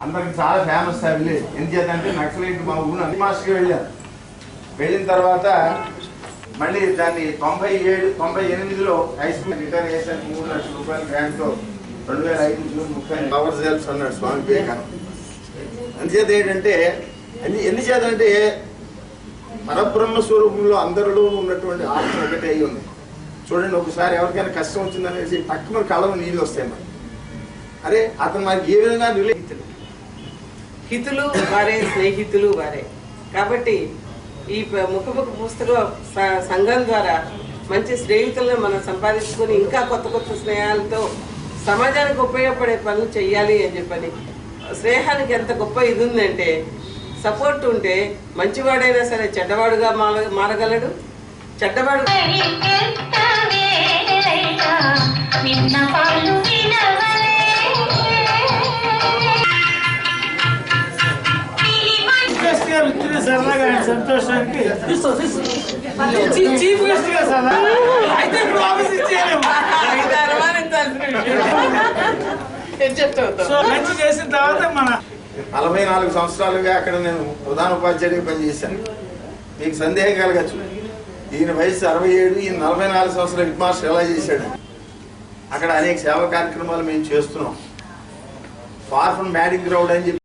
అందరికి చాలా ఫేమస్ ఆ విలేజ్ ఎందుచేతంటే నక్సలైట్ మా ఊరు మాస్టర్కి వెళ్ళారు వెళ్ళిన తర్వాత మళ్ళీ దాన్ని తొంభై ఏడు తొంభై ఎనిమిదిలో హై స్కూల్ రిటర్న్ చేశాను మూడు లక్షల రూపాయల గ్రాంట్తో రెండు వేల ఐదు జూన్ ముప్పై పవర్ సెల్స్ అన్నాడు స్వామి వివేకానంద. అందుచేత ఏంటంటే అన్ని ఎన్ని అంటే పరబ్రహ్మ స్వరూపంలో అందరిలో ఉన్నటువంటి ఆత్మ ఒకటే అయి ఉంది. చూడండి ఒకసారి ఎవరికైనా కష్టం వచ్చిందనేసి తక్కువ కళ్ళ నీళ్ళు వస్తాయి మరి. అరే అతను మనకి ఏ విధంగా రిలేట్ హితులు వారే స్నేహితులు వారే. కాబట్టి ఈ ముఖముఖ పుస్తక సంఘం ద్వారా మంచి స్నేహితులను మనం సంపాదించుకొని ఇంకా కొత్త కొత్త స్నేహాలతో సమాజానికి ఉపయోగపడే పనులు చేయాలి అని చెప్పని. స్నేహానికి ఎంత గొప్ప ఇది ఉందంటే సపోర్ట్ ఉంటే మంచివాడైనా సరే చెడ్డవాడుగా మార మారగలడు. చెడ్డవాడు గారు వచ్చిన సరదాగా ఆయన సంతోషానికి చీ- చీఫ్ గెస్ట్గా సరదా. అయితే ఇప్పుడు ఆఫీస్ ఇచ్చేయలేము సో చేసిన తర్వాత మన నలభై నాలుగు సంవత్సరాలుగా అక్కడ నేను ప్రధాన ఉపాధ్యాయుడిగా పనిచేశాను. మీకు సందేహం కలగచ్చు. ఈయన వయసు అరవై ఏడు ఈయన నలభై నాలుగు సంవత్సరాల హెడ్ మాస్టర్ ఎలా చేశాడు? అక్కడ అనేక సేవా కార్యక్రమాలు మేము చేస్తున్నాం. ఫార్ ఫ్రమ్ మ్యాడింగ్ గ్రౌండ్ అని చెప్పి